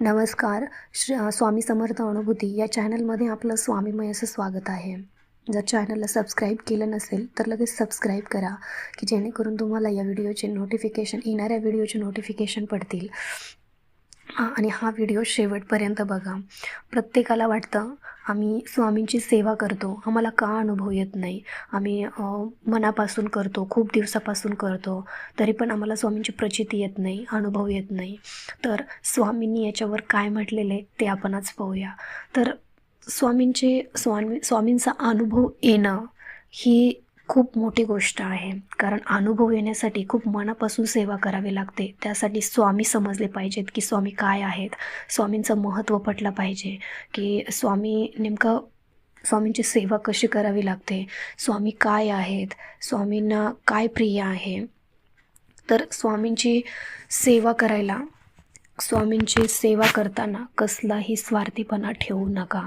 नमस्कार श्री स्वामी समर्थ अनुभूती या चॅनलमध्ये आपलं स्वामीमय असं स्वागत आहे. जर चॅनलला सबस्क्राईब केलं नसेल तर लगेच सबस्क्राईब करा की जेणेकरून तुम्हाला या व्हिडिओचे नोटिफिकेशन येणाऱ्या व्हिडिओचे नोटिफिकेशन पडतील. आणि हा व्हिडिओ शेवटपर्यंत बघा. प्रत्येकाला वाटतं आम्ही स्वामींची सेवा करतो. आम्हाला का अनुभव येत नाही? आम्ही मनापासून करतो खूप दिवसापासून करतो. तरी पण आम्हाला स्वामींची प्रचिती येत नाही अनुभव येत नाही. तर स्वामींनी याच्यावर काय म्हटलेले ते आपण आज पाहूया. तर स्वामींचे स्वामी स्वामींचा अनुभव येणं ही खूप मोठी गोष्ट आहे. कारण अनुभव येण्यासाठी खूप मनापासून सेवा करावी लागते. त्यासाठी स्वामी समजले पाहिजेत की स्वामी काय आहेत. स्वामींचं महत्त्व पटलं पाहिजे. की स्वामी नेमकं स्वामींची सेवा कशी करावी लागते. स्वामी काय आहेत. स्वामींना काय प्रिय आहे. तर स्वामींची सेवा करायला स्वामींची सेवा करताना कसलाही स्वार्थीपणा ठेवू नका.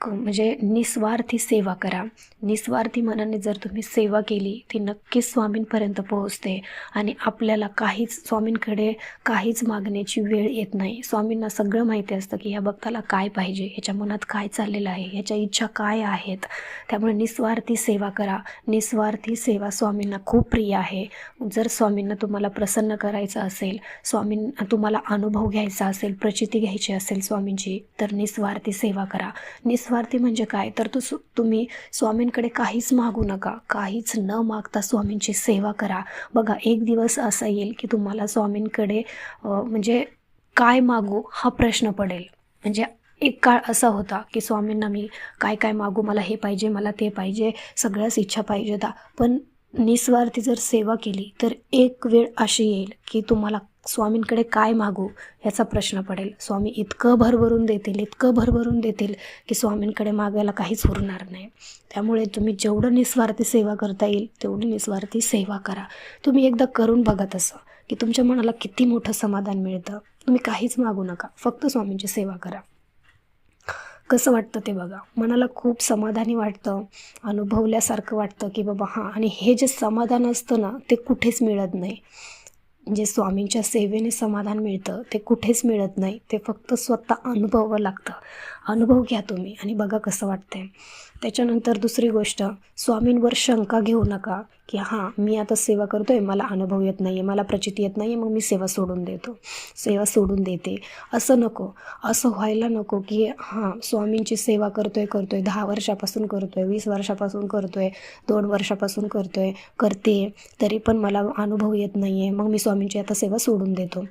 क म्हणजे निस्वार्थी सेवा करा. निस्वार्थी मनाने जर तुम्ही सेवा केली ती नक्कीच स्वामींपर्यंत पोहोचते आणि आपल्याला काहीच स्वामींकडे काहीच मागण्याची वेळ येत नाही. स्वामींना सगळं माहिती असतं की ह्या भक्ताला काय पाहिजे ह्याच्या मनात काय चाललेलं आहे ह्याच्या इच्छा काय आहेत. त्यामुळे निस्वार्थी सेवा करा. निस्वार्थी सेवा स्वामींना खूप प्रिय आहे. जर स्वामींना तुम्हाला प्रसन्न करायचं असेल स्वामींना तुम्हाला अनुभव घ्यायचा असेल प्रचिती घ्यायची असेल स्वामींची तर निस्वार्थी सेवा करा. निस्वार्थी म्हणजे काय? तर तो सु तुम्ही स्वामींकडे काहीच मागू नका. काहीच न मागता स्वामींची सेवा करा. बघा एक दिवस असा येईल की तुम्हाला स्वामींकडे म्हणजे काय मागू हा प्रश्न पडेल. म्हणजे एक काळ असा होता की स्वामींना मी काय काय मागू मला हे पाहिजे मला ते पाहिजे सगळ्याच इच्छा पाहिजे होता पण निस्वार्थी जर सेवा केली तर एक वेळ अशी येईल की तुम्हाला स्वामींकडे काय मागू ह्याचा प्रश्न पडेल. स्वामी इतकं भरभरून देतील इतकं भरभरून देतील की स्वामींकडे मागायला काहीच उरणार नाही. त्यामुळे तुम्ही जेवढं निस्वार्थी सेवा करता येईल तेवढी निस्वार्थी सेवा करा. तुम्ही एकदा करून बघा तसं की तुमच्या मनाला किती मोठं समाधान मिळतं. तुम्ही काहीच मागू नका फक्त स्वामींची सेवा करा. कसं वाटतं ते बघा. मनाला खूप समाधानी वाटतं अनुभवल्यासारखं वाटतं की बाबा हां आणि हे जे समाधान असतं ना ते कुठेच मिळत नाही. जे स्वामींच्या सेवेने समाधान मिळतं ते कुठेच मिळत नाही. ते फक्त स्वतः अनुभवावं लागतं. अनुभव घ्या तुम्ही आणि बघा कसं वाटतंय. त्याच्यानंतर दुसरी गोष्ट स्वामींवर शंका घेऊ नका की हां मी आता सेवा करतो आहे मला अनुभव येत नाही आहे मला प्रचिती येत नाही आहे मग मी सेवा सोडून देतो सेवा सोडून देते. असं नको असं व्हायला नको की हां स्वामींची सेवा करतो आहे करतो आहे दहा वर्षापासून करतो आहे वीस वर्षापासून करतो आहे दोन वर्षापासून करतो आहे करते तरी पण मला अनुभव येत नाही आहे मग मी स्वामींची आता सेवा सोडून देतो.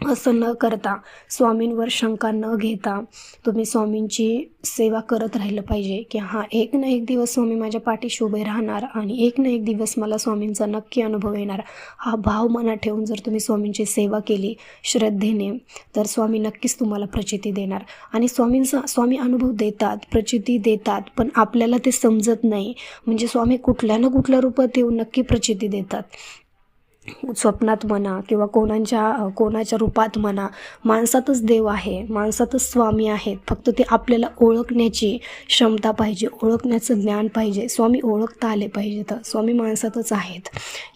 असं न करता स्वामींवर शंका न घेता तुम्ही स्वामींची सेवा करत राहिलं पाहिजे की हां एक ना एक दिवस स्वामी माझ्या पाठीशी उभे राहणार आणि एक ना एक दिवस मला स्वामींचा नक्की अनुभव येणार. हा भाव मनात ठेवून जर तुम्ही स्वामींची सेवा केली श्रद्धेने तर स्वामी नक्कीच तुम्हाला प्रचिती देणार. आणि स्वामींचा स्वामी अनुभव देतात प्रचिती देतात पण आपल्याला ते समजत नाही. म्हणजे स्वामी कुठल्या ना कुठल्या रूपात येऊन नक्की प्रचिती देतात. स्वप्नात म्हणा किंवा कोणाच्या कोणाच्या रूपात म्हणा माणसातच देव आहे माणसातच स्वामी आहेत. फक्त ते आपल्याला ओळखण्याची क्षमता पाहिजे ओळखण्याचं ज्ञान पाहिजे. स्वामी ओळखता आले पाहिजे तर स्वामी माणसातच आहेत.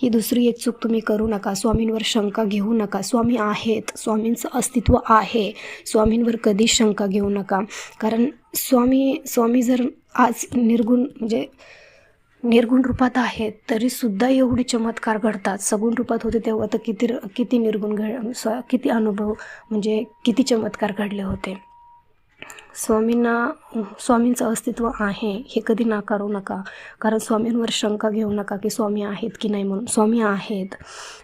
ही दुसरी एक चूक तुम्ही करू नका. स्वामींवर शंका घेऊ नका. स्वामी आहेत. स्वामींचं अस्तित्व आहे. स्वामींवर कधीच शंका घेऊ नका. कारण स्वामी स्वामी जर आज निर्गुण म्हणजे निर्गुण रूपात आहेत तरीसुद्धा एवढे चमत्कार घडतात. सगुण रूपात होते तेव्हा तर किती किती निर्गुण घड स्व किती अनुभव म्हणजे किती चमत्कार घडले होते. स्वामींना स्वामींचं अस्तित्व आहे हे कधी नाकारू नका. कारण स्वामींवर शंका घेऊ नका की स्वामी आहेत की नाही म्हणून. स्वामी आहेत.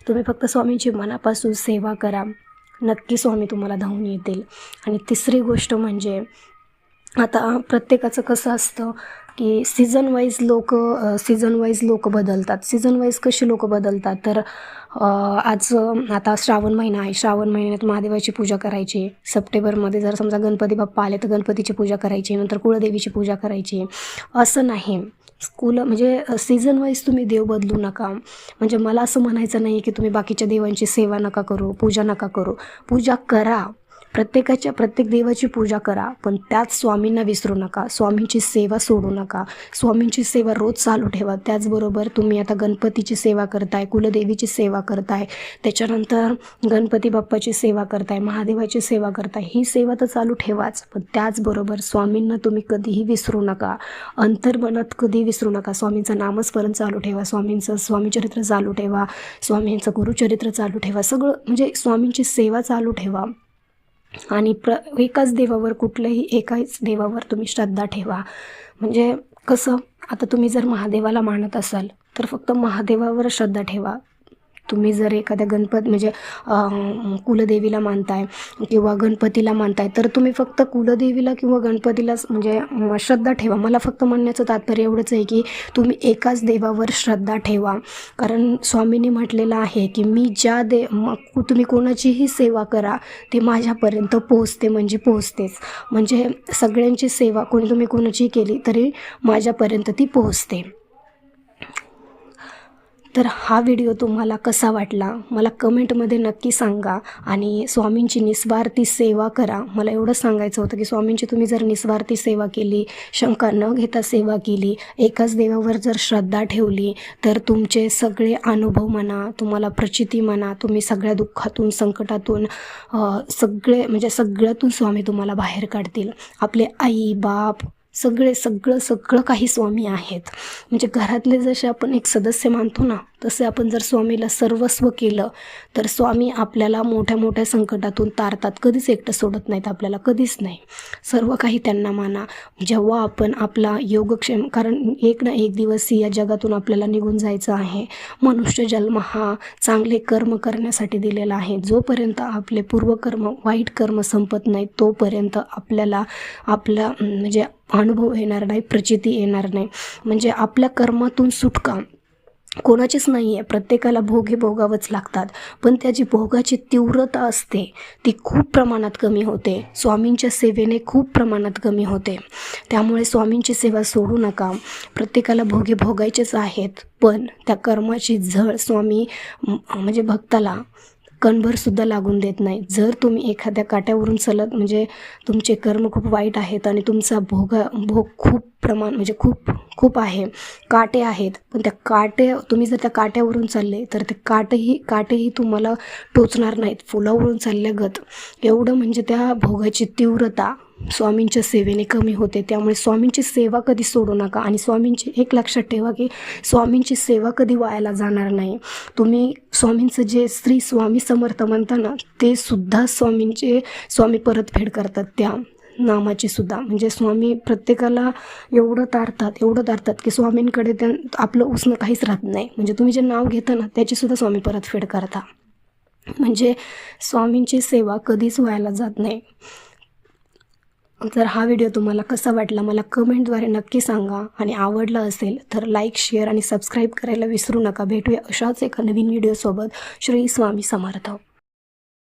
तुम्ही फक्त स्वामींची मनापासून सेवा करा. नक्की स्वामी तुम्हाला धावून येतील. आणि तिसरी गोष्ट म्हणजे आता प्रत्येकाचं कसं असतं की सीझन वाईज लोक सीझन वाईज लोक बदलतात. सीझन वाईज कशी लोक बदलतात? तर आज आता श्रावण महिना आहे. श्रावण महिन्यात महादेवाची पूजा करायची. सप्टेंबरमध्ये जर समजा गणपती बाप्पा आले तर गणपतीची पूजा करायची. नंतर कुळदेवीची पूजा करायची. असं नाही. स्कूल म्हणजे सीझन वाईज तुम्ही देव बदलू नका. म्हणजे मला असं म्हणायचं नाही की तुम्ही बाकीच्या देवांची सेवा नका करू पूजा नका करू. पूजा करा. प्रत्येकाच्या प्रत्येक देवाची पूजा करा पण त्याच स्वामींना विसरू नका स्वामींची सेवा सोडू नका. स्वामींची सेवा रोज चालू ठेवा. त्याचबरोबर तुम्ही आता गणपतीची सेवा करताय कुलदेवीची सेवा करताय त्याच्यानंतर गणपती बाप्पाची सेवा करताय महादेवाची सेवा करताय ही सेवा तर चालू ठेवाच. पण त्याचबरोबर स्वामींना तुम्ही कधीही विसरू नका. अंतर्मनात कधी विसरू नका. स्वामींचं नामस्मरण चालू ठेवा स्वामींचं स्वामीचरित्र चालू ठेवा स्वामींचं गुरुचरित्र चालू ठेवा. सगळं म्हणजे स्वामींची सेवा चालू ठेवा. आणि प्र एकाच देवावर कुठलंही एकाच देवावर तुम्ही श्रद्धा ठेवा. म्हणजे कसं आता तुम्ही जर महादेवाला मानत असाल तर फक्त महादेवावर श्रद्धा ठेवा. तुम्ही जर एखाद्या गणपत म्हणजे कुलदेवीला मानताय किंवा गणपतीला मानताय तर तुम्ही फक्त कुलदेवीला किंवा गणपतीलाच म्हणजे श्रद्धा ठेवा. मला फक्त म्हणण्याचं तात्पर्य एवढंच आहे की तुम्ही एकाच देवावर श्रद्धा ठेवा. कारण स्वामींनी म्हटलेलं आहे की मी ज्या दे तुम्ही कोणाचीही सेवा करा ते माझ्यापर्यंत पोहोचते म्हणजे पोहोचतेच. म्हणजे सगळ्यांची सेवा कोणी तुम्ही कोणाची केली तरी माझ्यापर्यंत ती पोहोचते. तर हा व्हिडिओ तुम्हाला कसा वाटला? मला कमेंटमध्ये नक्की सांगा. आणि स्वामींची निस्वार्थी सेवा करा. मला एवढं सांगायचं होतं की स्वामींची तुम्ही जर निस्वार्थी सेवा केली शंका न घेता सेवा केली एकाच देवावर जर श्रद्धा ठेवली तर तुमचे सगळे अनुभव म्हणा तुम्हाला प्रचिती म्हणा तुम्ही सगळ्या दुःखातून संकटातून सगळे म्हणजे सगळ्यातून स्वामी तुम्हाला बाहेर काढतील. आपले आई बाप सगळे सगळं सगळं काही स्वामी आहेत. म्हणजे घरातले जसे आपण एक सदस्य मानतो ना तसे आपण जर स्वामीला सर्वस्व केलं तर स्वामी आपल्याला मोठ्या मोठ्या संकटातून तारतात. कधीच एकटं सोडत नाहीत आपल्याला कधीच नाही. सर्व काही त्यांना माना. जेव्हा आपण आपला योगक्षेम कारण एक ना एक दिवस या जगातून आपल्याला निघून जायचं आहे. मनुष्य जन्म हा चांगले कर्म करण्यासाठी दिलेला आहे. जोपर्यंत आपले पूर्वकर्म वाईट कर्म संपत नाही तोपर्यंत आपल्याला आपला म्हणजे अनुभव येणार नाही प्रचिती येणार नाही. म्हणजे आपल्या कर्मातून सुटका. कोणाचीच नाही आहे प्रत्येकाला भोग हे भोगावंच लागतात. पण त्याची भोगाची तीव्रता असते ती खूप प्रमाणात कमी होते. स्वामींच्या सेवेने खूप प्रमाणात कमी होते. त्यामुळे स्वामींची सेवा सोडू नका. प्रत्येकाला भोगे भोगायचेच आहेत. पण त्या कर्माची झळ स्वामी म्हणजे भक्ताला कणभरसुद्धा लागून देत नाही. जर तुम्ही एखाद्या काट्यावरून चलत म्हणजे तुमचे कर्म खूप वाईट आहेत आणि तुमचा भोगा भोग खूप प्रमाण म्हणजे खूप खूप आहे. काटे आहेत. पण त्या काटे तुम्ही जर त्या काट्यावरून चालले तर ते काटेही काटेही तुम्हाला टोचणार नाहीत. फुलावरून चालल्यागत एवढं म्हणजे त्या भोगाची तीव्रता स्वामींच्या सेवेने कमी होते. त्यामुळे स्वामींची सेवा कधी सोडू नका आणि स्वामींची एक लक्षात ठेवा की स्वामींची सेवा कधी वायाला जाणार नाही. तुम्ही स्वामींचं जे श्री स्वामी समर्थ म्हणता ना ते सुद्धा स्वामींचे स्वामी परतफेड करतात त्या नामाची सुद्धा. म्हणजे स्वामी प्रत्येकाला एवढं तारतात एवढं तारतात की स्वामींकडे त्या आपलं उसणं काहीच राहत नाही. म्हणजे तुम्ही जे नाव घेता ना त्याचीसुद्धा स्वामी परतफेड करता. म्हणजे स्वामींची सेवा कधीच व्हायला जात नाही. जर हा व्हिडिओ तुम्हाला कसा वाटला मला कमेंटद्वारे नक्की सांगा. आणि आवडला असेल तर लाईक शेअर आणि सबस्क्राईब करायला विसरू नका. भेटूया अशाच एका नवीन व्हिडिओसोबत श्री स्वामी समर्थ.